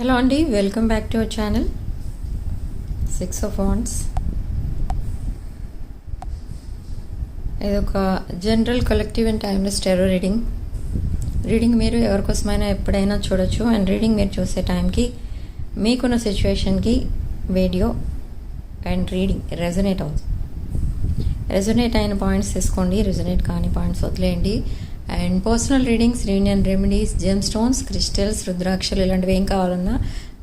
Hello అండి welcome back to our channel. Six of wands ఇది ఒక general collective and timeless tarot reading reading మీరు ఎవరికోసమైనా ఎప్పుడైనా చూడొచ్చు. అండ్ రీడింగ్ మీరు చూసే టైంకి మీకున్న సిచ్యువేషన్కి వీడియో అండ్ రీడింగ్ రెజొనేట్ అవుతుంది. రెజొనేట్ అయిన పాయింట్స్ తీసుకోండి. రెజొనేట్ కాని పాయింట్స్ వదిలేయండి. And personal readings reunion remedies gem stones crystals రుద్రాక్షలు ఇలాంటివి ఏం కావాలన్నా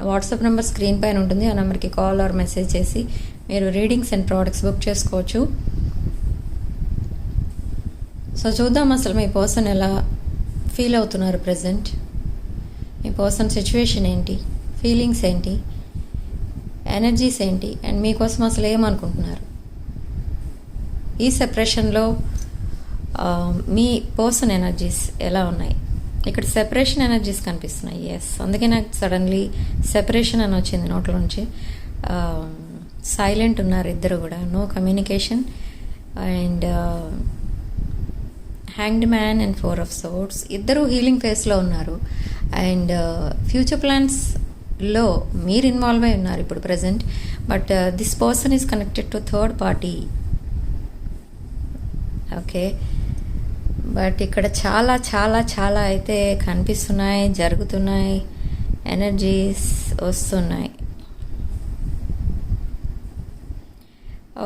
వాట్సాప్ నెంబర్ స్క్రీన్ పైన ఉంటుంది. ఆ నెంబర్కి కాల్ ఆర్ మెసేజ్ చేసి మీరు రీడింగ్స్ అండ్ ప్రోడక్ట్స్ బుక్ చేసుకోవచ్చు. సో చూద్దాం అసలు మీ పర్సన్ ఎలా ఫీల్ అవుతున్నారు ప్రజెంట్ మీ పర్సన్ సిచ్యువేషన్ ఏంటి? ఫీలింగ్స్ ఏంటి? ఎనర్జీస్ ఏంటి? అండ్ మీకోసం అసలు ఏమనుకుంటున్నారు? ఈ సెపరేషన్లో Um, మీ పర్సన్ ఎనర్జీస్ ఎలా ఉన్నాయి? ఇక్కడ సెపరేషన్ ఎనర్జీస్ కనిపిస్తున్నాయి. ఎస్ అందుకే నాకు సడన్లీ సెపరేషన్ అని వచ్చింది నోట్లో నుంచి. Um, సైలెంట్ ఉన్నారు ఇద్దరు కూడా. No communication and hanged man and four of swords ఇద్దరు హీలింగ్ ఫేస్లో ఉన్నారు. అండ్ ఫ్యూచర్ ప్లాన్స్లో మీరు ఇన్వాల్వ్ అయి ఉన్నారు ఇప్పుడు present but this person is connected to third party okay but ఇక్కడ చాలా చాలా చాలా అయితే కనిపిస్తున్నాయి జరుగుతున్నాయి ఎనర్జీస్ వస్తున్నాయి.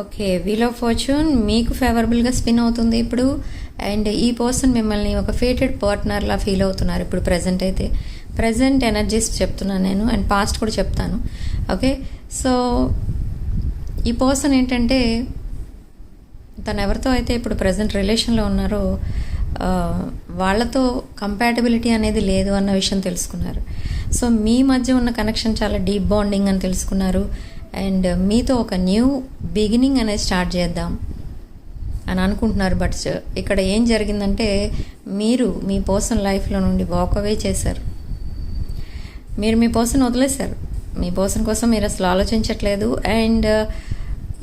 ఓకే వీల్ ఆఫ్ ఫార్చ్యూన్ మీకు ఫేవరబుల్గా స్పిన్ అవుతుంది ఇప్పుడు. అండ్ ఈ పర్సన్ మిమ్మల్ని ఒక ఫేటెడ్ పార్ట్నర్లా ఫీల్ అవుతున్నారు ఇప్పుడు ప్రజెంట్ అయితే. ప్రజెంట్ ఎనర్జీస్ చెప్తున్నాను నేను అండ్ పాస్ట్ కూడా చెప్తాను. ఓకే సో ఈ పర్సన్ ఏంటంటే తను ఎవరితో అయితే ఇప్పుడు ప్రజెంట్ రిలేషన్లో ఉన్నారో వాళ్ళతో కంపాటబిలిటీ అనేది లేదు అన్న విషయం తెలుసుకున్నారు. సో మీ మధ్య ఉన్న కనెక్షన్ చాలా డీప్ బాండింగ్ అని తెలుసుకున్నారు. అండ్ మీతో ఒక న్యూ బిగినింగ్ అనేది స్టార్ట్ చేద్దాం అని అనుకుంటున్నారు. బట్ ఇక్కడ ఏం జరిగిందంటే మీరు మీ పర్సన్ లైఫ్లో నుండి వాక్ అవే చేశారు. మీరు మీ పర్సన్ వదిలేశారు. మీ పర్సన్ కోసం మీరు అసలు ఆలోచించట్లేదు. అండ్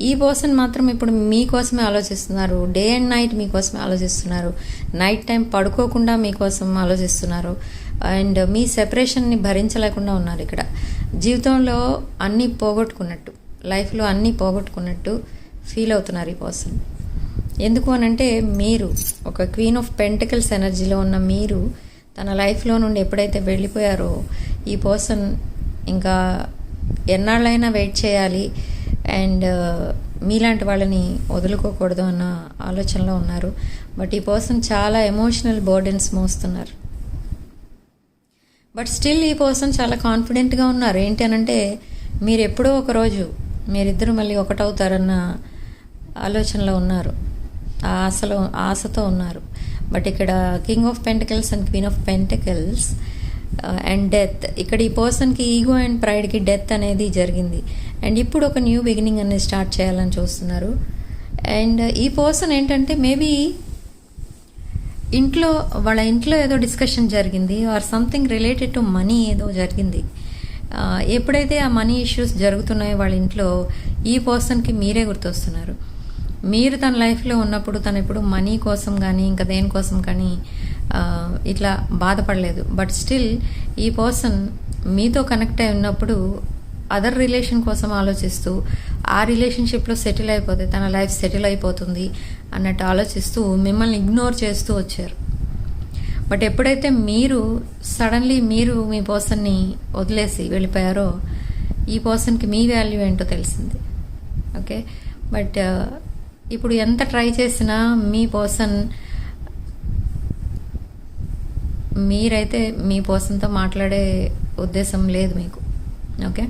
ఈ పర్సన్ మాత్రం ఇప్పుడు మీకోసమే ఆలోచిస్తున్నారు. డే అండ్ నైట్ మీకోసమే ఆలోచిస్తున్నారు. నైట్ టైం పడుకోకుండా మీకోసం ఆలోచిస్తున్నారు. అండ్ మీ సెపరేషన్ని భరించలేకుండా ఉన్నారు ఇక్కడ. జీవితంలో అన్నీ పోగొట్టుకున్నట్టు లైఫ్లో అన్నీ పోగొట్టుకున్నట్టు ఫీల్ అవుతున్నారు ఈ పర్సన్ ఎందుకు అనంటే మీరు ఒక క్వీన్ ఆఫ్ పెంటికల్స్ ఎనర్జీలో ఉన్న మీరు తన లైఫ్లో నుండి ఎప్పుడైతే వెళ్ళిపోయారో ఈ పర్సన్ ఇంకా ఎన్నాళ్ళైనా వెయిట్ చేయాలి. అండ్ మీలాంటి వాళ్ళని వదులుకోకూడదు అన్న ఆలోచనలో ఉన్నారు. బట్ ఈ పర్సన్ చాలా ఎమోషనల్ బర్డెన్స్ మోస్తున్నారు. బట్ స్టిల్ ఈ పర్సన్ చాలా కాన్ఫిడెంట్గా ఉన్నారు. ఏంటి అనంటే మీరు ఎప్పుడో ఒకరోజు మీరిద్దరు మళ్ళీ ఒకటవుతారన్న ఆలోచనలో ఉన్నారు. ఆ ఆశలో ఆశతో ఉన్నారు. బట్ ఇక్కడ king of pentacles and queen of pentacles and death. ఇక్కడ ఈ పర్సన్కి ఈగో అండ్ ప్రైడ్కి డెత్ అనేది జరిగింది. అండ్ ఇప్పుడు ఒక న్యూ బిగినింగ్ అనేది స్టార్ట్ చేయాలని చూస్తున్నారు. అండ్ uh, ఈ పర్సన్ ఏంటంటే మేబీ ఇంట్లో వాళ్ళ ఇంట్లో ఏదో డిస్కషన్ జరిగింది or something related to money ఏదో జరిగింది. Uh, ఎప్పుడైతే ఆ మనీ ఇష్యూస్ జరుగుతున్నాయో వాళ్ళ ఇంట్లో ఈ పర్సన్కి మీరే గుర్తొస్తున్నారు. మీరు తన లైఫ్లో ఉన్నప్పుడు తను ఎప్పుడు మనీ కోసం కానీ ఇంకా దేనికోసం కానీ ఇట్లా బాధపడలేదు. బట్ స్టిల్ ఈ పర్సన్ మీతో కనెక్ట్ అయి ఉన్నప్పుడు అదర్ రిలేషన్ కోసం ఆలోచిస్తూ ఆ రిలేషన్షిప్లో సెటిల్ అయిపోతే తన లైఫ్ సెటిల్ అయిపోతుంది అన్నట్టు ఆలోచిస్తూ మిమ్మల్ని ఇగ్నోర్ చేస్తూ వచ్చారు బట్ ఎప్పుడైతే మీరు సడన్లీ మీరు మీ పర్సన్ని వదిలేసి వెళ్ళిపోయారో ఈ పర్సన్కి మీ వాల్యూ ఏంటో తెలిసింది ఓకే బట్ ఇప్పుడు ఎంత ట్రై చేసినా మీ పర్సన్ మీరైతే మీ పర్సన్తో మాట్లాడే ఉద్దేశం లేదు మీకు ఓకే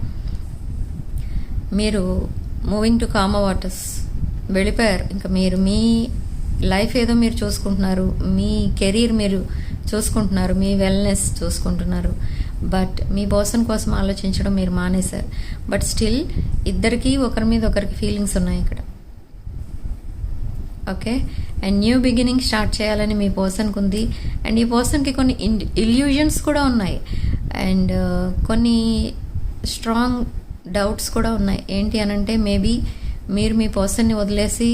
మీరు మూవింగ్ టు కామ వాటర్స్ వెళ్ళిపోయారు. ఇంకా మీరు మీ లైఫ్ ఏదో మీరు చూసుకుంటున్నారు. మీ కెరీర్ మీరు చూసుకుంటున్నారు. మీ వెల్నెస్ చూసుకుంటున్నారు. బట్ మీ పర్సన్ కోసం ఆలోచించడం మీరు మానేశారు. బట్ స్టిల్ ఇద్దరికీ ఒకరి మీద ఒకరికి ఫీలింగ్స్ ఉన్నాయి ఇక్కడ. Okay and new beginning start చేయాలని మీ పర్సన్కి ఉంది అండ్ ఈ పర్సన్కి కొన్ని ఇల్యూజన్స్ కూడా ఉన్నాయి. అండ్ uh, కొన్ని స్ట్రాంగ్ డౌట్స్ కూడా ఉన్నాయి. ఏంటి అనంటే మేబీ మీరు మీ పర్సన్ని వదిలేసి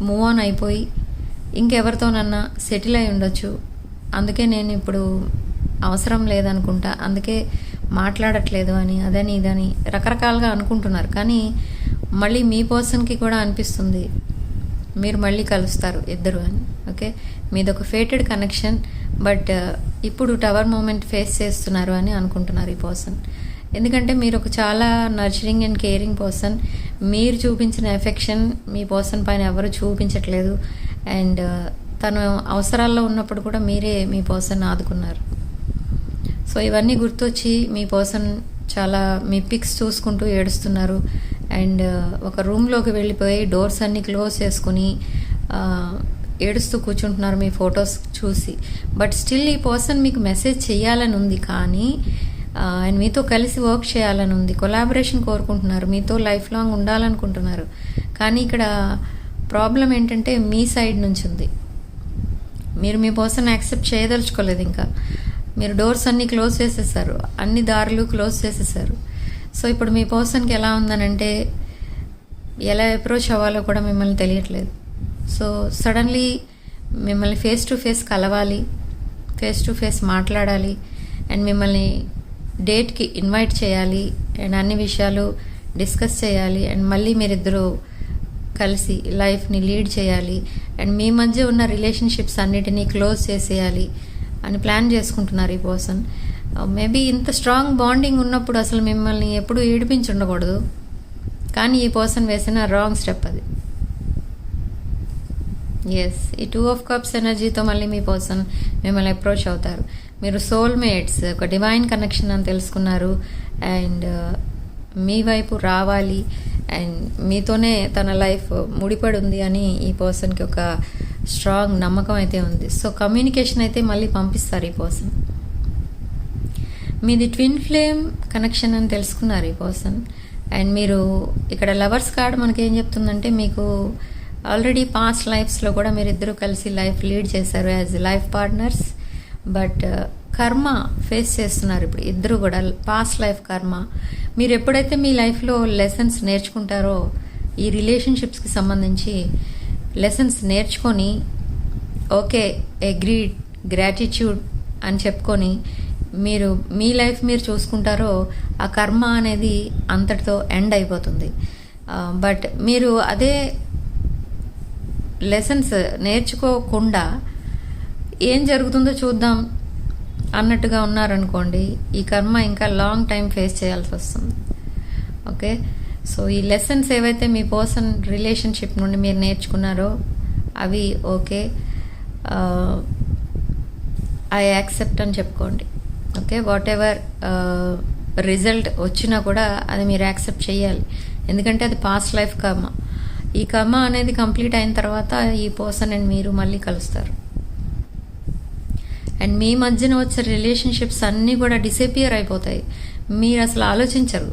మూవ్ ఆన్ అయిపోయి ఇంకెవరితోనన్నా సెటిల్ అయి ఉండొచ్చు. అందుకే నేను ఇప్పుడు అవసరం లేదనుకుంటా. అందుకే మాట్లాడట్లేదు అని అదని ఇదని రకరకాలుగా అనుకుంటున్నారు. కానీ మళ్ళీ మీ పర్సన్కి కూడా అనిపిస్తుంది మీరు మళ్ళీ కలుస్తారు ఇద్దరు అని. ఓకే? మీది ఒక ఫేటెడ్ కనెక్షన్ బట్ ఇప్పుడు టవర్ మూమెంట్ ఫేస్ చేస్తున్నారు అని అనుకుంటున్నారు ఈ పర్సన్. ఎందుకంటే మీరు ఒక చాలా నర్చరింగ్ అండ్ కేరింగ్ పర్సన్ మీరు చూపించిన ఎఫెక్షన్ మీ పర్సన్ పైన ఎవరు చూపించట్లేదు. అండ్ uh, తను అవసరాల్లో ఉన్నప్పుడు కూడా మీరే మీ పర్సన్ ఆదుకున్నారు. సో ఇవన్నీ గుర్తొచ్చి మీ పర్సన్ చాలా మీ పిక్స్ చూసుకుంటూ ఏడుస్తున్నారు. అండ్ uh, ఒక రూమ్లోకి వెళ్ళిపోయి డోర్స్ అన్నీ క్లోజ్ చేసుకుని uh, ఏడుస్తూ కూర్చుంటున్నారు మీ ఫొటోస్ చూసి. బట్ స్టిల్ ఈ పర్సన్ మీకు మెసేజ్ చేయాలని ఉంది కానీ ఆయన మీతో కలిసి వర్క్ చేయాలని ఉంది. కొలాబరేషన్ కోరుకుంటున్నారు. మీతో లైఫ్ లాంగ్ ఉండాలనుకుంటున్నారు. కానీ ఇక్కడ ప్రాబ్లం ఏంటంటే మీ సైడ్ నుంచి ఉంది. మీరు మీ పర్సన్ యాక్సెప్ట్ చేయదలుచుకోలేదు ఇంకా. మీరు డోర్స్ అన్నీ క్లోజ్ చేసేసారు. అన్ని దారులు క్లోజ్ చేసేసారు. సో ఇప్పుడు మీ పర్సన్కి ఎలా ఉందనంటే ఎలా అప్రోచ్ అవ్వాలో కూడా మిమ్మల్ని తెలియట్లేదు. సో సడన్లీ మిమ్మల్ని ఫేస్ టు ఫేస్ కలవాలి ఫేస్ టు ఫేస్ మాట్లాడాలి అండ్ మిమ్మల్ని డేట్కి ఇన్వైట్ చేయాలి అండ్ అన్ని విషయాలు డిస్కస్ చేయాలి అండ్ మళ్ళీ మీరిద్దరూ కలిసి లైఫ్ని లీడ్ చేయాలి అండ్ మీ మధ్య ఉన్న రిలేషన్షిప్స్ అన్నిటినీ క్లోజ్ చేసేయాలి అని ప్లాన్ చేసుకుంటున్నారు ఈ పర్సన్. Uh, మేబీ ఇంత స్ట్రాంగ్ బాండింగ్ ఉన్నప్పుడు అసలు మిమ్మల్ని ఎప్పుడూ ఏడిపించి ఉండకూడదు కానీ ఈ పర్సన్ వేసిన రాంగ్ స్టెప్ అది. ఎస్ ఈ టూ ఆఫ్ కప్స్ ఎనర్జీతో మళ్ళీ మీ పర్సన్ మిమ్మల్ని అప్రోచ్ అవుతారు. మీరు సోల్మేట్స్ ఒక డివైన్ కనెక్షన్ అని తెలుసుకున్నారు. అండ్ uh, మీ వైపు రావాలి. అండ్ మీతోనే తన లైఫ్ ముడిపడి ఉంది అని ఈ పర్సన్కి ఒక స్ట్రాంగ్ నమ్మకం అయితే ఉంది. సో కమ్యూనికేషన్ అయితే మళ్ళీ పంపిస్తారు ఈ పర్సన్ మీది ట్విన్ ఫ్లేమ్ కనెక్షన్ అని తెలుసుకున్నారు ఈ పర్సన్ అండ్ మీరు ఇక్కడ లవర్స్ కార్డ్ మనకి ఏం చెప్తుందంటే మీకు ఆల్రెడీ పాస్ట్ లైఫ్స్లో కూడా మీరు ఇద్దరు కలిసి లైఫ్ లీడ్ చేశారు as life partners but uh, karma face చేస్తున్నారు ఇప్పుడు. ఇద్దరు కూడా పాస్ట్ లైఫ్ కర్మ. మీరు ఎప్పుడైతే మీ లైఫ్లో లెసన్స్ నేర్చుకుంటారో ఈ రిలేషన్షిప్స్కి సంబంధించి లెసన్స్ నేర్చుకొని ఓకే అగ్రీడ్ గ్రాటిట్యూడ్ అని చెప్పుకొని మీరు మీ లైఫ్ మీరు చూసుకుంటారో ఆ కర్మ అనేది అంతటితో ఎండ్ అయిపోతుంది. Uh, బట్ మీరు అదే లెసన్స్ నేర్చుకోకుండా ఏం జరుగుతుందో చూద్దాం అన్నట్టుగా ఉన్నారనుకోండి ఈ కర్మ ఇంకా లాంగ్ టైం ఫేస్ చేయాల్సి వస్తుంది. ఓకే? సో ఈ లెసన్స్ ఏవైతే మీ పర్సన్ రిలేషన్షిప్ నుండి మీరు నేర్చుకున్నారో అవి ఓకే. ఐ యాక్సెప్ట్ అని చెప్పుకోండి. ఓకే? వాట్ ఎవర్ రిజల్ట్ వచ్చినా కూడా అది మీరు యాక్సెప్ట్ చేయాలి. ఎందుకంటే అది పాస్ట్ లైఫ్ కర్మ. ఈ కర్మ అనేది కంప్లీట్ అయిన తర్వాత ఈ పర్సన్ అండ్ మీరు మళ్ళీ కలుస్తారు. అండ్ మీ మధ్యన వచ్చే రిలేషన్షిప్స్ అన్నీ కూడా డిసపియర్ అయిపోతాయి. మీరు అసలు ఆలోచించరు.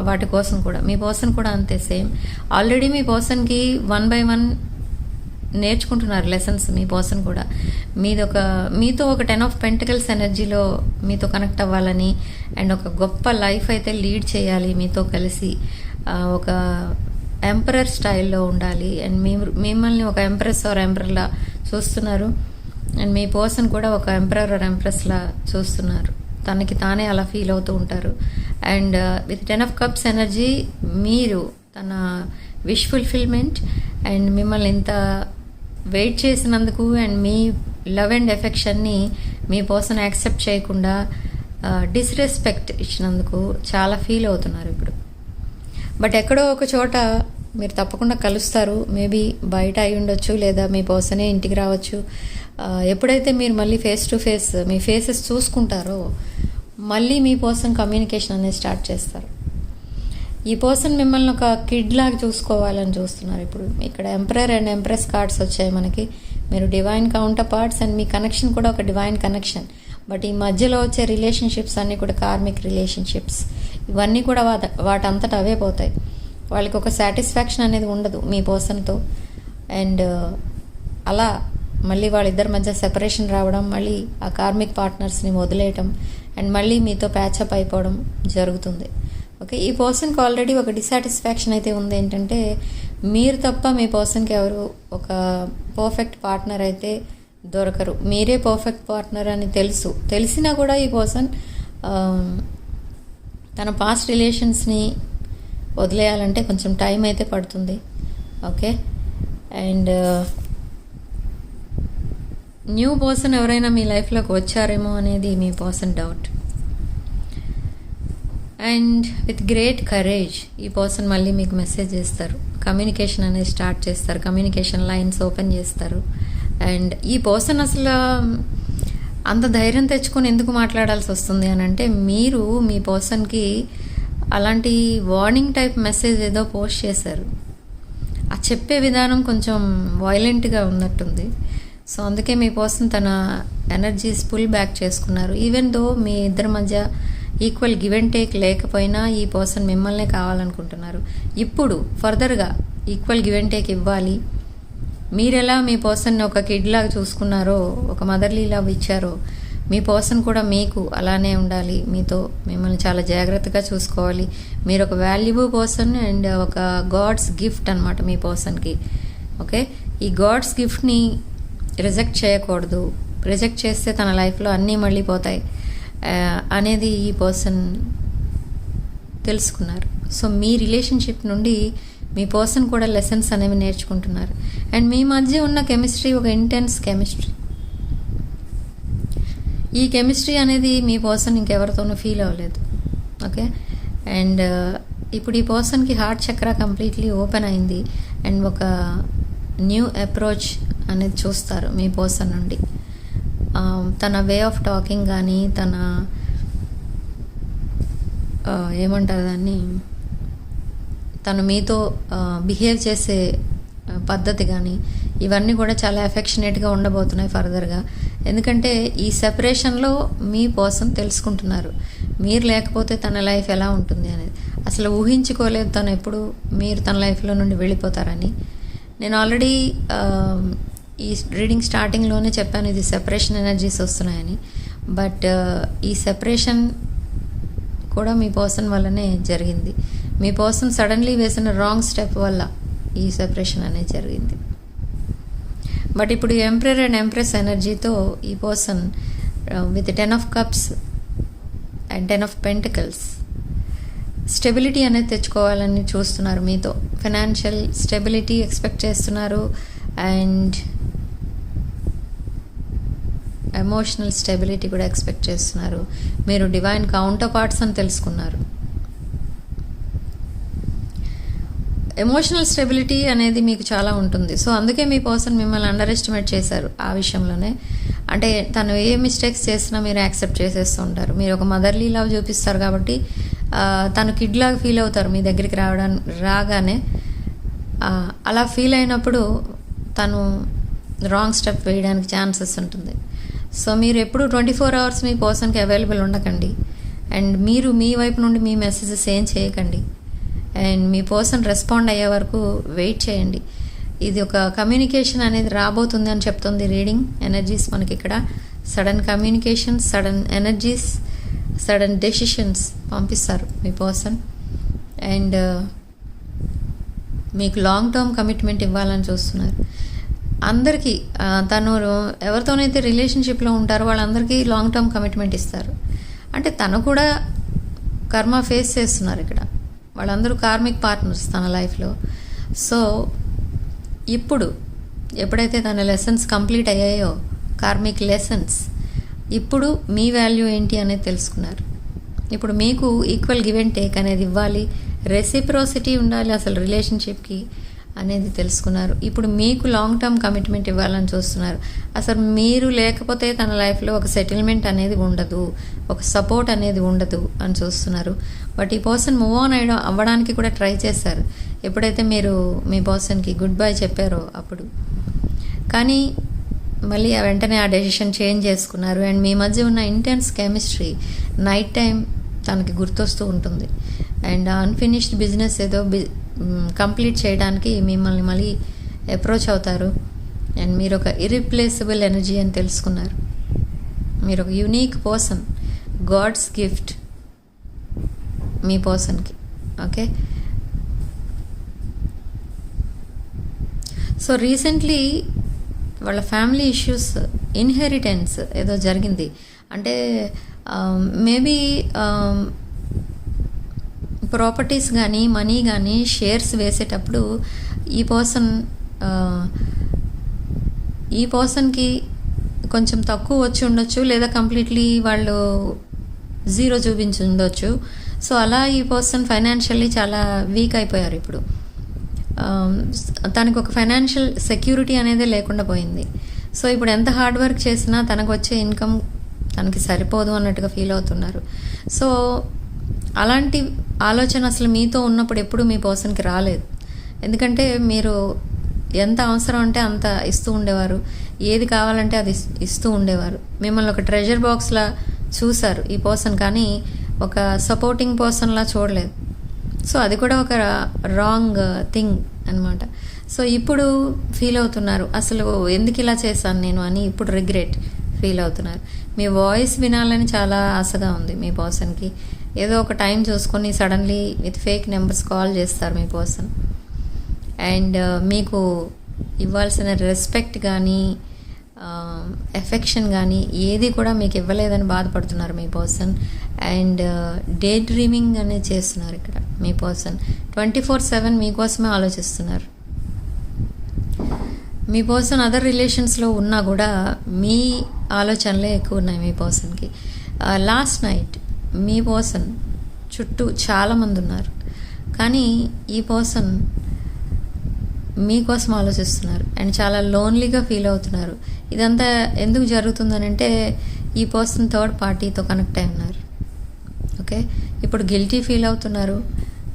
వాటి కోసం కూడా. మీ పర్సన్ కూడా అంతే సేమ్ ఆల్రెడీ మీ పర్సన్కి వన్ బై వన్ నేర్చుకుంటున్నారు లెసన్స్ మీ పర్సన్ కూడా. మీది ఒక మీతో ఒక టెన్ ఆఫ్ పెంటికల్స్ ఎనర్జీలో మీతో కనెక్ట్ అవ్వాలని అండ్ ఒక గొప్ప లైఫ్ అయితే లీడ్ చేయాలి మీతో కలిసి. ఒక ఎంపరర్ స్టైల్లో ఉండాలి. అండ్ మీ మిమ్మల్ని ఒక ఎంప్రెస్ ఆర్ ఎంపరర్లా చూస్తున్నారు. అండ్ మీ పర్సన్ కూడా ఒక ఎంపరర్ ఆర్ ఎంప్రెస్లా చూస్తున్నారు. తనకి తానే అలా ఫీల్ అవుతూ ఉంటారు. And with ten of cups energy మీరు తన విష్ ఫుల్ఫిల్మెంట్ అండ్ మిమ్మల్ని ఇంత వెయిట్ చేసినందుకు అండ్ మీ లవ్ అండ్ ఎఫెక్షన్ని మీ పర్సన్ యాక్సెప్ట్ చేయకుండా uh, డిస్రెస్పెక్ట్ ఇచ్చినందుకు చాలా ఫీల్ అవుతున్నారు ఇప్పుడు. బట్ ఎక్కడో ఒక చోట మీరు తప్పకుండా కలుస్తారు. మేబీ బయట అయి ఉండొచ్చు లేదా మీ పర్సనే ఇంటికి రావచ్చు. ఎప్పుడైతే మీరు మళ్ళీ ఫేస్ టు ఫేస్ మీ ఫేసెస్ చూసుకుంటారో మళ్ళీ మీ పర్సన్ కమ్యూనికేషన్ అనేది స్టార్ట్ చేస్తారు. ఈ పర్సన్ మిమ్మల్ని ఒక కిడ్ లాగా చూసుకోవాలని చూస్తున్నారు ఇప్పుడు. ఇక్కడ ఎంప్రయర్ అండ్ ఎంప్రెస్ కార్డ్స్ వచ్చాయి మనకి. మీరు డివైన్ కౌంటర్ పార్ట్స్ అండ్ మీ కనెక్షన్ కూడా ఒక డివైన్ కనెక్షన్ బట్ ఈ మధ్యలో వచ్చే రిలేషన్షిప్స్ అన్నీ కూడా కార్మిక్ రిలేషన్షిప్స్ ఇవన్నీ కూడా వాట వాటంతట అవే పోతాయి. వాళ్ళకి ఒక సాటిస్ఫాక్షన్ అనేది ఉండదు మీ పర్సన్తో అండ్ అలా మళ్ళీ వాళ్ళిద్దరి మధ్య సెపరేషన్ రావడం మళ్ళీ ఆ కార్మిక్ పార్ట్నర్స్ని వదిలేయటం అండ్ మళ్ళీ మీతో ప్యాచప్ అయిపోవడం జరుగుతుంది. ఓకే ఈ పర్సన్కి ఆల్రెడీ ఒక డిసాటిస్ఫాక్షన్ అయితే ఉంది ఏంటంటే మీరు తప్ప మీ పర్సన్కి ఎవరు ఒక పర్ఫెక్ట్ పార్ట్నర్ అయితే దొరకరు. మీరే పర్ఫెక్ట్ పార్ట్నర్ అని తెలుసు. తెలిసినా కూడా ఈ పర్సన్ um, తన పాస్ట్ రిలేషన్స్ని వదిలేయాలంటే కొంచెం టైం అయితే పడుతుంది. ఓకే అండ్ న్యూ పర్సన్ ఎవరైనా మీ లైఫ్లోకి వచ్చారేమో అనేది మీ person doubt. And with great courage ఈ పర్సన్ మళ్ళీ మీకు మెసేజ్ చేస్తారు. కమ్యూనికేషన్ అనేది స్టార్ట్ చేస్తారు. కమ్యూనికేషన్ లైన్స్ ఓపెన్ చేస్తారు. అండ్ ఈ పర్సన్ అసలు అంత ధైర్యం తెచ్చుకొని ఎందుకు మాట్లాడాల్సి వస్తుంది అని అంటే మీరు మీ పర్సన్కి అలాంటి వార్నింగ్ టైప్ మెసేజ్ ఏదో పోస్ట్ చేశారు. ఆ చెప్పే విధానం కొంచెం వైలెంట్గా ఉన్నట్టుంది. సో అందుకే మీ పర్సన్ తన ఎనర్జీస్ పుల్ బ్యాక్ చేసుకున్నారు. ఈవెన్ దో మీ ఇద్దరి మధ్య ఈక్వల్ గివ్ అండ్ టేక్ లేకపోయినా ఈ పర్సన్ మిమ్మల్నే కావాలనుకుంటున్నారు. ఇప్పుడు ఫర్దర్గా ఈక్వల్ గివ్ అండ్ టేక్ ఇవ్వాలి. మీరెలా మీ పర్సన్ ఒక కిడ్ లాగా చూసుకున్నారో ఒక మదర్లీ లాగా ఇచ్చారో మీ పర్సన్ కూడా మీకు అలానే ఉండాలి. మీతో మిమ్మల్ని చాలా జాగ్రత్తగా చూసుకోవాలి. మీరు ఒక వాల్యుబుల్ పర్సన్ అండ్ ఒక గాడ్స్ గిఫ్ట్ అనమాట మీ పర్సన్కి. ఓకే? ఈ గాడ్స్ గిఫ్ట్ని రిజెక్ట్ చేయకూడదు. రిజెక్ట్ చేస్తే తన లైఫ్లో అన్నీ మళ్ళీ పోతాయి అనేది ఈ పర్సన్ తెలుసుకున్నారు. సో మీ రిలేషన్షిప్ నుండి మీ పర్సన్ కూడా లెసన్స్ అనేవి నేర్చుకుంటున్నారు. అండ్ మీ మధ్య ఉన్న కెమిస్ట్రీ ఒక ఇంటెన్స్ కెమిస్ట్రీ. ఈ కెమిస్ట్రీ అనేది మీ పర్సన్ ఇంకెవరితోనూ ఫీల్ అవ్వలేదు. ఓకే? అండ్ ఇప్పుడు ఈ పర్సన్కి హార్ట్ చక్ర కంప్లీట్లీ ఓపెన్ అయింది. అండ్ ఒక న్యూ అప్రోచ్ అనేది చూస్తారు మీ పర్సన్ నుండి. తన వే ఆఫ్ టాకింగ్ కానీ తన ఏమంటారు దాన్ని? తను మీతో బిహేవ్ చేసే పద్ధతి కానీ ఇవన్నీ కూడా చాలా ఎఫెక్షనేట్గా ఉండబోతున్నాయి ఫర్దర్గా ఎందుకంటే ఈ సెపరేషన్లో మీ పర్సన్ తెలుసుకుంటున్నారు. మీరు లేకపోతే తన లైఫ్ ఎలా ఉంటుంది అనేది. అసలు ఊహించుకోలేదు తను ఎప్పుడు మీరు తన లైఫ్లో నుండి వెళ్ళిపోతారని. నేను ఆల్రెడీ ఈ రీడింగ్ స్టార్టింగ్లోనే చెప్పాను ఇది సెపరేషన్ ఎనర్జీస్ వస్తున్నాయని. బట్ uh, ఈ సెపరేషన్ కూడా మీ పర్సన్ వల్లనే జరిగింది. మీ పర్సన్ సడన్లీ వేసిన రాంగ్ స్టెప్ వల్ల ఈ సెపరేషన్ అనేది జరిగింది. బట్ ఇప్పుడు ఎంప్రర్ అండ్ ఎంప్రెస్ ఎనర్జీతో ఈ person with ten of cups and ten of pentacles stability అనేది తెచ్చుకోవాలని చూస్తున్నారు మీతో. ఫైనాన్షియల్ స్టెబిలిటీ ఎక్స్పెక్ట్ చేస్తున్నారు. అండ్ ఎమోషనల్ స్టెబిలిటీ కూడా ఎక్స్పెక్ట్ చేస్తున్నారు. మీరు డివైన్ కౌంటర్ పార్ట్స్ అని తెలుసుకున్నారు. ఎమోషనల్ స్టెబిలిటీ అనేది మీకు చాలా ఉంటుంది. సో అందుకే మీ పర్సన్ మిమ్మల్ని అండర్ ఎస్టిమేట్ చేశారు ఆ విషయంలోనే. అంటే తను ఏ మిస్టేక్స్ చేసినా మీరు యాక్సెప్ట్ చేసేస్తూ ఉంటారు. మీరు ఒక మదర్లీ లవ్ చూపిస్తారు కాబట్టి తను కిడ్ లాగా ఫీల్ అవుతారు మీ దగ్గరికి రావడానికి రాగానే. అలా ఫీల్ అయినప్పుడు తను రాంగ్ స్టెప్ వేయడానికి ఛాన్సెస్ ఉంటుంది. సో మీరు ఎప్పుడు ట్వంటీ ఫోర్ అవర్స్ మీ పర్సన్కి అవైలబుల్ ఉండకండి. అండ్ మీరు మీ వైపు నుండి మీ మెసేజెస్ ఏం చేయకండి. అండ్ మీ పర్సన్ రెస్పాండ్ అయ్యే వరకు వెయిట్ చేయండి. ఇది ఒక కమ్యూనికేషన్ అనేది రాబోతుంది అని చెప్తుంది రీడింగ్ ఎనర్జీస్ మనకి ఇక్కడ. Sudden communication sudden energies sudden decisions పంపిస్తారు మీ పర్సన్. అండ్ మీకు లాంగ్ టర్మ్ కమిట్మెంట్ ఇవ్వాలని చూస్తున్నారు. అందరికీ తను ఎవరితోనైతే రిలేషన్షిప్లో ఉంటారో వాళ్ళందరికీ లాంగ్ టర్మ్ కమిట్మెంట్ ఇస్తారు. అంటే తను కూడా కర్మ ఫేస్ చేస్తున్నారు ఇక్కడ. వాళ్ళందరూ కార్మిక్ పార్ట్నర్స్ తన లైఫ్లో సో ఇప్పుడు ఎప్పుడైతే తన లెసన్స్ కంప్లీట్ అయ్యాయో కార్మిక్ లెసన్స్ ఇప్పుడు మీ వాల్యూ ఏంటి అనేది తెలుసుకున్నారు. ఇప్పుడు మీకు ఈక్వల్ గివ్ అండ్ టేక్ అనేది ఇవ్వాలి. రెసిప్రోసిటీ ఉండాలి అసలు రిలేషన్షిప్కి అనేది తెలుసుకున్నారు. ఇప్పుడు మీకు లాంగ్ టర్మ్ కమిట్మెంట్ ఇవ్వాలని చూస్తున్నారు. అసలు మీరు లేకపోతే తన లైఫ్లో ఒక సెటిల్మెంట్ అనేది ఉండదు. ఒక సపోర్ట్ అనేది ఉండదు అని చూస్తున్నారు. బట్ ఈ పర్సన్ మూవ్ ఆన్ అయ్యడం అవ్వడానికి కూడా ట్రై చేశారు. ఎప్పుడైతే మీరు మీ పర్సన్కి గుడ్ బై చెప్పారో అప్పుడు. కానీ మళ్ళీ వెంటనే ఆ డెసిషన్ చేంజ్ చేసుకున్నారు. అండ్ మీ మధ్య ఉన్న ఇంటెన్స్ కెమిస్ట్రీ నైట్ టైం తనకి గుర్తొస్తూ ఉంటుంది. అండ్ అన్ఫినిష్డ్ బిజినెస్ ఏదో బి కంప్లీట్ చేయడానికి మిమ్మల్ని మళ్ళీ అప్రోచ్ అవుతారు. అండ్ మీరు ఒక ఇరిప్లేసబుల్ ఎనర్జీ అని తెలుసుకున్నారు. మీరు ఒక యునీక్ పర్సన్ గాడ్స్ గిఫ్ట్ మీ పర్సన్కి ఓకే? సో రీసెంట్లీ వాళ్ళ ఫ్యామిలీ ఇష్యూస్ ఇన్హెరిటెన్స్ ఏదో జరిగింది. అంటే మేబీ ప్రాపర్టీస్ కానీ మనీ కానీ షేర్స్ వేసేటప్పుడు ఈ పర్సన్ ఈ పర్సన్కి కొంచెం తక్కువ వచ్చి ఉండొచ్చు లేదా కంప్లీట్లీ వాళ్ళు జీరో చూపించి ఉండొచ్చు. సో అలా ఈ పర్సన్ ఫైనాన్షియల్లీ చాలా వీక్ అయిపోయారు ఇప్పుడు. తనకు ఒక ఫైనాన్షియల్ సెక్యూరిటీ అనేది లేకుండా పోయింది. సో ఇప్పుడు ఎంత హార్డ్ వర్క్ చేసినా తనకు వచ్చే ఇన్కమ్ తనకి సరిపోదు అన్నట్టుగా ఫీల్ అవుతున్నారు. సో అలాంటి ఆలోచన అసలు మీతో ఉన్నప్పుడు ఎప్పుడు మీ పర్సన్కి రాలేదు. ఎందుకంటే మీరు ఎంత అవసరం అంటే అంత ఇస్తూ ఉండేవారు. ఏది కావాలంటే అది ఇస్తూ ఉండేవారు. మిమ్మల్ని ఒక ట్రెజర్ బాక్స్లా చూశారు ఈ పర్సన్ కానీ ఒక సపోర్టింగ్ పర్సన్లా చూడలేదు. సో అది కూడా ఒక రాంగ్ థింగ్ అనమాట సో ఇప్పుడు ఫీల్ అవుతున్నారు. అసలు ఎందుకు ఇలా చేశాను నేను అని ఇప్పుడు రిగ్రెట్ ఫీల్ అవుతున్నారు. మీ వాయిస్ వినాలని చాలా ఆశగా ఉంది మీ పర్సన్కి. ఏదో ఒక టైం చూసుకొని suddenly with fake numbers call చేస్తారు మీ పర్సన్. అండ్ uh, మీకు ఇవ్వాల్సిన రెస్పెక్ట్ కానీ um, ఎఫెక్షన్ కానీ ఏది కూడా మీకు ఇవ్వలేదని బాధపడుతున్నారు మీ person. And uh, day dreaming అనేది చేస్తున్నారు ఇక్కడ మీ పర్సన్. ట్వంటీ ఫోర్ సెవెన్ మీకోసమే ఆలోచిస్తున్నారు. మీ పర్సన్ అదర్ రిలేషన్స్లో ఉన్నా కూడా మీ ఆలోచనలే ఎక్కువ ఉన్నాయి మీ పర్సన్కి. లాస్ట్ uh, నైట్ మీ పర్సన్ చుట్టూ చాలామంది ఉన్నారు. కానీ ఈ పర్సన్ మీకోసం ఆలోచిస్తున్నారు అండ్ చాలా లోన్లీగా ఫీల్ అవుతున్నారు. ఇదంతా ఎందుకు జరుగుతుందనంటే ఈ పర్సన్ థర్డ్ పార్టీతో కనెక్ట్ అయి ఉన్నారు. ఓకే? ఇప్పుడు గిల్టీ ఫీల్ అవుతున్నారు.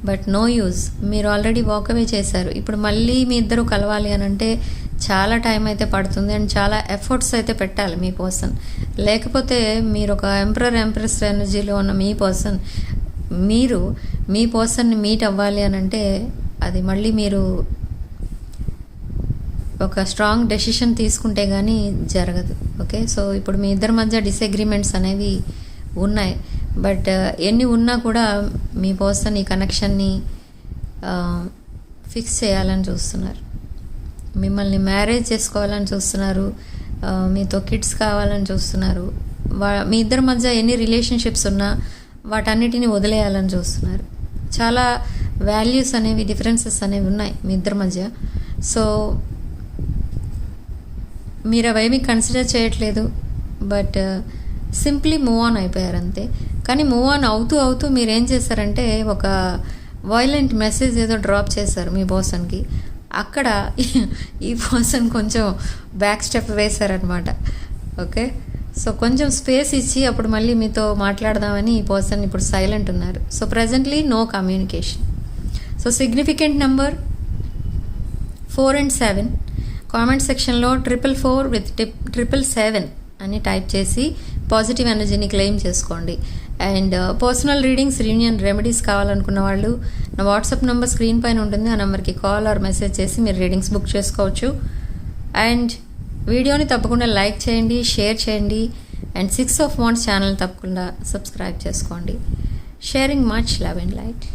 But no use. మీరు ఆల్రెడీ వాక్ అవే చేశారు. ఇప్పుడు మళ్ళీ మీ ఇద్దరు కలవాలి అని అంటే చాలా టైం అయితే పడుతుంది అండ్ చాలా ఎఫర్ట్స్ అయితే పెట్టాలి మీ పర్సన్ లేకపోతే మీరు ఒక ఎంపరర్ ఎంప్రెస్ ఎనర్జీలో ఉన్న మీ పర్సన్ మీరు మీ పర్సన్ని మీట్ అవ్వాలి అని అంటే అది మళ్ళీ మీరు ఒక స్ట్రాంగ్ డెసిషన్ తీసుకుంటే కానీ జరగదు. ఓకే సో ఇప్పుడు మీ ఇద్దరి మధ్య డిసగ్రిమెంట్స్ అనేవి ఉన్నాయి. బట్ uh, ఎన్ని ఉన్నా కూడా మీ పర్సన్ ఈ కనెక్షన్ని ఫిక్స్ uh, చేయాలని చూస్తున్నారు. మిమ్మల్ని మ్యారేజ్ చేసుకోవాలని చూస్తున్నారు. మీతో కిడ్స్ కావాలని చూస్తున్నారు. వా మీ ఇద్దరి మధ్య ఎన్ని రిలేషన్షిప్స్ ఉన్నా వాటన్నిటిని వదిలేయాలని చూస్తున్నారు. చాలా వాల్యూస్ అనేవి డిఫరెన్సెస్ అనేవి ఉన్నాయి మీ ఇద్దరి మధ్య. సో మీరు అవేమి కన్సిడర్ చేయట్లేదు బట్ సింప్లీ మూవ్ ఆన్ అయిపోయారు అంతే. కానీ మూవ్ ఆన్ అవుతూ అవుతూ మీరు ఏం చేశారంటే ఒక వైలెంట్ మెసేజ్ ఏదో డ్రాప్ చేశారు మీ పర్సన్కి అక్కడ ఈ పర్సన్ కొంచెం బ్యాక్ స్టెప్ వేశారనమాట ఓకే సో కొంచెం స్పేస్ ఇచ్చి అప్పుడు మళ్ళీ మీతో మాట్లాడదామని ఈ పర్సన్ ఇప్పుడు సైలెంట్ ఉన్నారు. So presently no communication so significant number four and seven comment సెక్షన్లో triple four with triple seven అని టైప్ చేసి పాజిటివ్ ఎనర్జీని క్లెయిమ్ చేసుకోండి. And personal readings reunion remedies కావాలనుకున్న వాళ్ళు నా వాట్సాప్ నెంబర్ స్క్రీన్ పైన ఉంటుంది. ఆ నెంబర్కి కాల్ ఆర్ మెసేజ్ చేసి మీరు రీడింగ్స్ బుక్ చేసుకోవచ్చు. అండ్ వీడియోని తప్పకుండా లైక్ చేయండి షేర్ చేయండి. And six of wands channel తప్పకుండా సబ్స్క్రైబ్ చేసుకోండి. Sharing much love and light